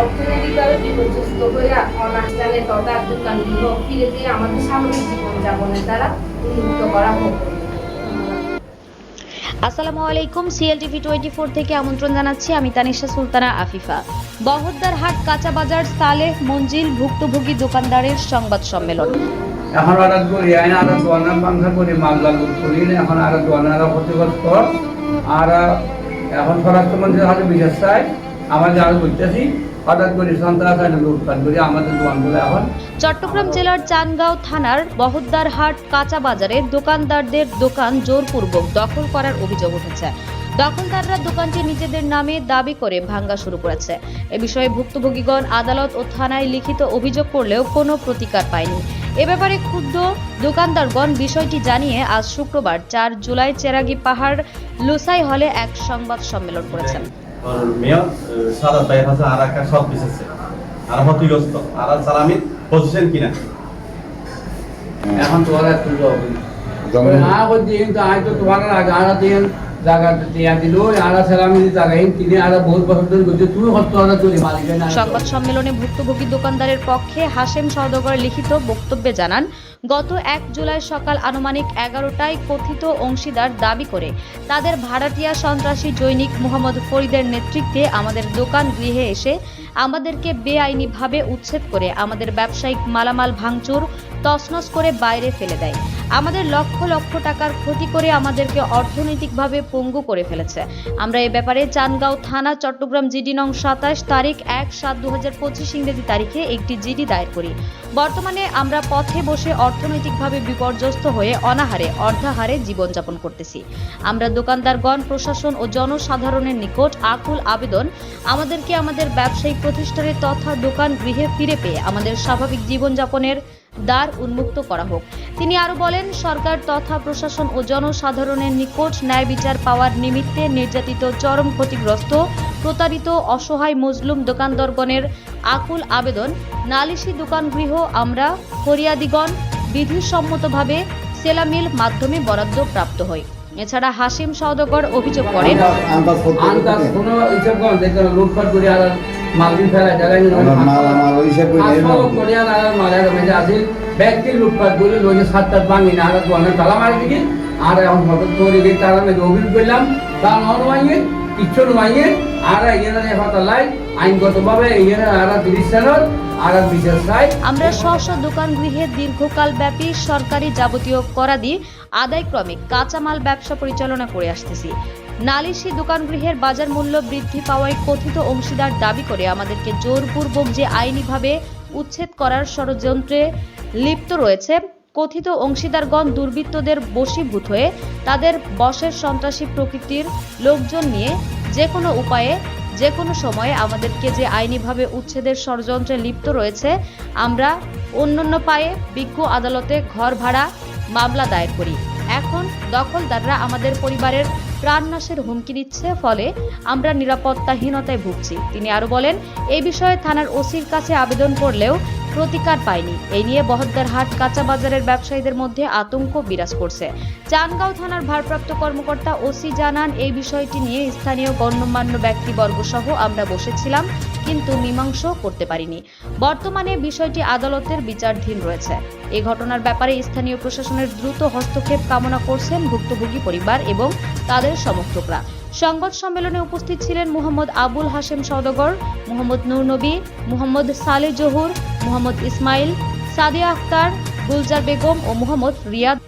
অর্থনৈতিকভাবে বিপর্যস্ত হয়ে অনাষ্ঠানে তথা দোকান গৃহ ফিরে দিয়ে আমাদের স্বাভাবিক জীবনযাপনের দ্বারা উন্মুক্ত করা হোক। আসসালামু আলাইকুম সিএলটিভি টোয়েন্টি ফোর থেকে আমন্ত্রণ জানাচ্ছি আমি তানিশা সুলতানা আফিফা। বহদ্দার হাট কাঁচা বাজার সালেহ মঞ্জিল ভুক্তভোগী দোকানদারের সংবাদ সম্মেলন। এখন আর করি আইন আর দোয়ানা পাংখা করি মামলা করি এখন আর দোয়ানারা ক্ষতিগ্রস্ত। আর এখন স্বরাষ্ট্রমন্ত্রীর হাতে বিশেষ চাই আমাদের আরও বুঝতেছি চট্টগ্রাম জেলার চানগাঁও থানার বহদ্দার হাট কাঁচা বাজারে দোকানদারদের দোকান জোরপূর্বক দখল করার অভিযোগ উঠেছে। দখলদাররা দোকানটি নিজেদের নামে দাবি করে ভাঙ্গা শুরু করেছে। এ বিষয়ে ভুক্তভোগীগণ, আদালত ও থানায় লিখিত অভিযোগ করলেও কোনো প্রতিকার পায়নি। এ ব্যাপারে ক্ষুব্ধ দোকানদারগণ বিষয়টি জানিয়ে আজ শুক্রবার চার জুলাই চেরাগি পাহাড় লুসাই হলে এক সংবাদ সম্মেলন করেছেন। ওর মেয়র সাদা ভাই আছে আর একটা সব বিশেষে আর ক্ষতিগ্রস্ত আর সালামির পজিশন কিনা। এখন তোমার হবে জমি- না বলছি কিন্তু আজ তো? তোমার আগে আর দিয়ে সংবাদ সম্মেলনে ভুক্তভোগী দোকানদারের পক্ষে হাশেম সওদাগর লিখিত বক্তব্যে জানান, গত এক জুলাই সকাল আনুমানিক এগারোটায় কথিত অংশীদার দাবি করে, তাদের ভাড়াটিয়া সন্ত্রাসী জৈনিক মোহাম্মদ ফরিদের নেতৃত্বে আমাদের দোকান গৃহে এসে আমাদেরকে বেআইনিভাবে উচ্ছেদ করে আমাদের ব্যবসায়িক মালামাল ভাঙচুর তছনছ করে বাইরে ফেলে দেয়। আমাদের লক্ষ লক্ষ টাকার ক্ষতি করে আমাদেরকে অর্থনৈতিকভাবে পঙ্গু করে ফেলেছে। আমরা এ ব্যাপারে চানগাঁও থানা, চট্টগ্রাম জিডি নং সাতাশ, তারিখ এক সাত দু হাজার পঁচিশ ইংরেজি তারিখে একটি জিডি দায়ের করি। বর্তমানে আমরা পথে বসে অর্থনৈতিকভাবে বিপর্যস্ত হয়ে অনাহারে, অর্ধাহারে জীবনযাপন করতেছি। আমরা দোকানদারগণ প্রশাসন ও জনসাধারণের নিকট আকুল আবেদন, আমাদেরকে আমাদের ব্যবসায়িক প্রতিষ্ঠানে তথা দোকান গৃহে ফিরে পেয়ে আমাদের স্বাভাবিক জীবনযাপনের দ্বার উন্মুক্ত করা হোক। তিনি আরও বলেন সরকার তথা প্রশাসন ও জনসাধারণের নিকট ন্যায় বিচার পাওয়ার নিমিত্তে নির্যাতিত চরম ক্ষতিগ্রস্ত প্রতারিত অসহায় মজলুম দোকানদারগণের আকুল আবেদন নালিশি দোকান গৃহ আমরা ফরিয়াদিগণ বিধিসম্মতভাবে সেলামিল মাধ্যমে বরাদ্দ প্রাপ্ত হই। এছাড়া হাসিম সওদাগর অভিযোগ করেন মালদিন ফেলা জায়গায় আমরা মাল হিসাব করে নিয়ে নাও। আর মালের মেঝে আছে। ব্যক্তি লুটপাট করে লইছে সাত ভাঙি না আর দোকানে তালা মারি দিকে আর এখন হঠাৎ করে গিয়ে তারা মেঝে অভিযোগ করলাম তা নয় কিচ্ছু নয় আর এখানে হঠাৎ আইনগতভাবে এখানে আর তিরিশ সালের আর বিশেষ রায় আমরা স্ব স্ব দোকান গৃহে দীর্ঘকাল ব্যাপী সরকারি যাবতীয় করাদি আদায়ক্রমে কাঁচামাল ব্যবসা পরিচালনা করে আসতেছি। নালিশি দোকান গৃহের বাজার মূল্য বৃদ্ধি পাওয়ায় কথিত অংশীদার দাবি করে আমাদেরকে জোরপূর্বক যে আইনিভাবে উচ্ছেদ করার ষড়যন্ত্রে লিপ্ত রয়েছে, কথিত অংশীদারগণ দুর্বৃত্তদের বশীভূত হয়ে তাদের বশের সন্ত্রাসী প্রকৃতির লোকজন নিয়ে যে কোনো উপায়ে, যে কোনো সময়ে আমাদেরকে যে আইনিভাবে উচ্ছেদের ষড়যন্ত্রে লিপ্ত রয়েছে, আমরা অন্যান্য পায়ে বিজ্ঞ আদালতে ঘর ভাড়া মামলা দায়ের করি। এখন দখলদাররা আমাদের পরিবারের প্রাণনাশের হুমকি দিচ্ছে, ফলে আমরা নিরাপত্তাহীনতায় ভুগছি। তিনি আরও বলেন, এই বিষয়ে থানার ওসির কাছে আবেদন করলেও প্রতিকার পায়নি এই নিয়ে বহদ্দারহাট কাঁচা বাজারের ব্যবসায়ীদের মধ্যে আতঙ্ক বিরাজ করছে। চানগাঁও থানার ভারপ্রাপ্ত কর্মকর্তা ওসি জানান, এই বিষয়টি নিয়ে স্থানীয় গণ্যমান্য ব্যক্তিবর্গ সহ আমরা বসেছিলাম। কিন্তু মীমাংস করতে পারিনি। বর্তমানে বিষয়টি আদালতের বিচারধীন রয়েছে। এই ঘটনার ব্যাপারে স্থানীয় প্রশাসনের দ্রুত হস্তক্ষেপ কামনা করছেন ভুক্তভোগী পরিবার এবং তাদের সমর্থকরা। সংবাদ সম্মেলনে উপস্থিত ছিলেন মোহাম্মদ আবুল হাশেম সদগর মোহাম্মদ নূর নবী, মোহাম্মদ সালে জহুর, মোহাম্মদ ইসমাইল, সাদিয়া আক্তার গুলজার বেগম ও মোহাম্মদ রিয়াদ